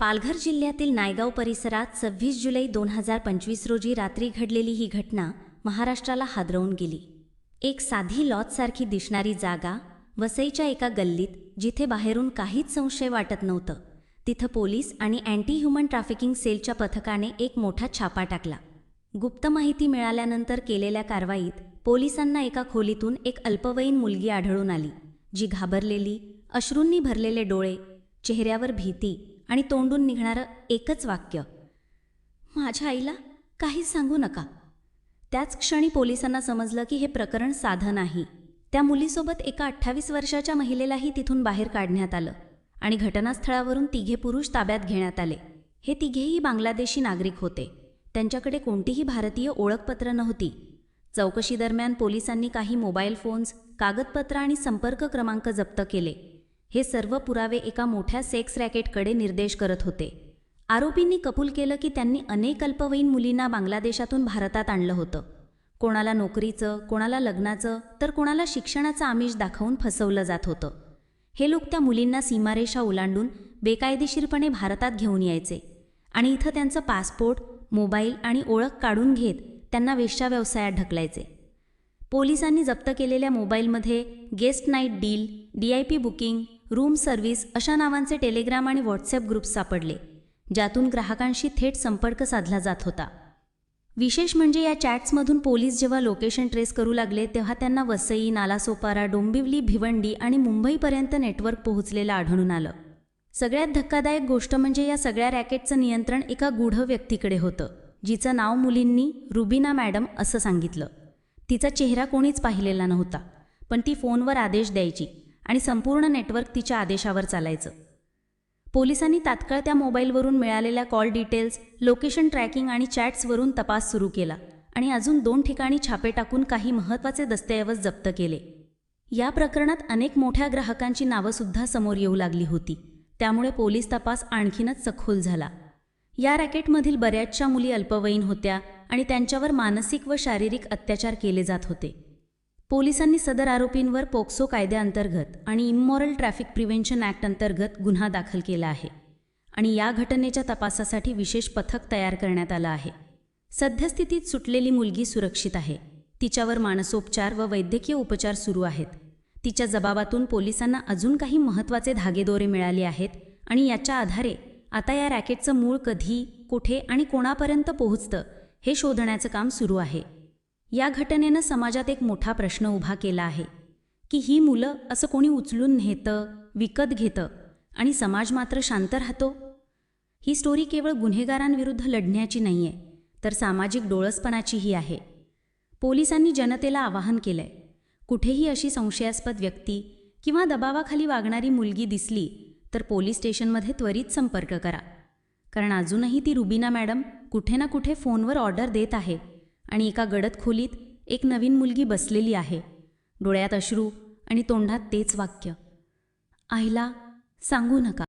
पालघर जिल्ह्यातील नायगाव परिसरात सव्वीस जुलै दोन हजार पंचवीस रोजी रात्री घडलेली ही घटना महाराष्ट्राला हादरवून गेली. एक साधी लॉजसारखी दिसणारी जागा वसईच्या एका गल्लीत जिथे बाहेरून काहीच संशय वाटत नव्हतं. तिथं पोलीस आणि अँटी ह्युमन ट्रॅफिकिंग सेलच्या पथकाने एक मोठा छापा टाकला. गुप्त माहिती मिळाल्यानंतर केलेल्या कारवाईत पोलिसांना एका खोलीतून एक अल्पवयीन मुलगी आढळून आली जी घाबरलेली अश्रूंनी भरलेले डोळे चेहऱ्यावर भीती आणि तोंडून निघणारं एकच वाक्य. माझ्या आईला काहीच सांगू नका. त्याच क्षणी पोलिसांना समजलं की हे प्रकरण साधं नाही. त्या मुलीसोबत एका अठ्ठावीस वर्षाच्या महिलेलाही तिथून बाहेर काढण्यात आलं आणि घटनास्थळावरून तिघे पुरुष ताब्यात घेण्यात आले. हे तिघेही बांगलादेशी नागरिक होते. त्यांच्याकडे कोणतीही भारतीय ओळखपत्र नव्हती. चौकशीदरम्यान पोलिसांनी काही मोबाईल फोन्स कागदपत्र आणि संपर्क क्रमांक जप्त केले. हे सर्व पुरावे एका मोठ्या सेक्स रॅकेटकडे निर्देश करत होते. आरोपींनी कबूल केलं की त्यांनी अनेक अल्पवयीन मुलींना बांगलादेशातून भारतात आणलं होतं. कोणाला नोकरीचं कोणाला लग्नाचं तर कोणाला शिक्षणाचं आमिष दाखवून फसवलं जात होतं. हे लोक त्या मुलींना सीमारेषा ओलांडून बेकायदेशीरपणे भारतात घेऊन यायचे आणि इथं त्यांचं पासपोर्ट मोबाईल आणि ओळख काढून घेत त्यांना वेश्या व्यवसायात ढकलायचे. पोलिसांनी जप्त केलेल्या मोबाईलमध्ये guest night deal D I P booking room service अशा नावांचे टेलिग्राम आणि व्हॉट्सॲप ग्रुप्स सापडले ज्यातून ग्राहकांशी थेट संपर्क साधला जात होता. विशेष म्हणजे या चॅट्समधून पोलीस जेव्हा लोकेशन ट्रेस करू लागले तेव्हा त्यांना वसई नालासोपारा डोंबिवली भिवंडी आणि मुंबईपर्यंत नेटवर्क पोहोचलेलं आढळून आलं. सगळ्यात धक्कादायक गोष्ट म्हणजे या सगळ्या रॅकेटचं नियंत्रण एका गूढ व्यक्तीकडे होतं जिचं नाव मुलींनी रुबिना मॅडम असं सांगितलं. तिचा चेहरा कोणीच पाहिलेला नव्हता पण ती फोनवर आदेश द्यायची. आणि संपूर्ण नेटवर्क तिच्या आदेशावर चालायचं. पोलिसांनी तात्काळ त्या मोबाईलवरून मिळालेल्या कॉल डिटेल्स लोकेशन ट्रॅकिंग आणि चॅट्सवरून तपास सुरू केला आणि अजून दोन ठिकाणी छापे टाकून काही महत्त्वाचे दस्तऐवज जप्त केले. या प्रकरणात अनेक मोठ्या ग्राहकांची नावंसुद्धा समोर येऊ लागली होती. त्यामुळे पोलीस तपास आणखीनच सखोल झाला. या रॅकेटमधील बऱ्याचशा मुली अल्पवयीन होत्या आणि त्यांच्यावर मानसिक व शारीरिक अत्याचार केले जात होते. पोलिसांनी सदर आरोपींवर पोक्सो कायद्याअंतर्गत आणि इमॉरल ट्रॅफिक प्रिव्हेन्शन ॲक्ट अंतर्गत गुन्हा दाखल केला आहे आणि या घटनेच्या तपासासाठी विशेष पथक तयार करण्यात आलं आहे. सद्यस्थितीत सुटलेली मुलगी सुरक्षित आहे. तिच्यावर मानसोपचार व वैद्यकीय उपचार सुरू आहेत. तिच्या जबाबातून पोलिसांना अजून काही महत्त्वाचे धागेदोरे मिळाले आहेत आणि याच्या आधारे आता या रॅकेटचं मूळ कधी कुठे आणि कोणापर्यंत पोहोचतं हे शोधण्याचं काम सुरू आहे. या घटनेनं समाजात एक मोठा प्रश्न उभा केला आहे की ही मुलं असं कोणी उचलून नेतं विकत घेतं आणि समाज मात्र शांत राहतो? ही स्टोरी केवळ गुन्हेगारांविरुद्ध लढण्याची नाहीये तर सामाजिक डोळसपणाचीही आहे. पोलिसांनी जनतेला आवाहन केलंय कुठेही अशी संशयास्पद व्यक्ती किंवा दबावाखाली वागणारी मुलगी दिसली तर पोलीस स्टेशनमध्ये त्वरित संपर्क करा. कारण अजूनही ती रुबीना मॅडम कुठे ना कुठे फोनवर ऑर्डर देत आहे. आणि एका गडद खोलीत एक नवीन मुलगी बसलेली आहे. डोळ्यात अश्रू आणि तोंडात तेच वाक्य. आईला सांगू नका.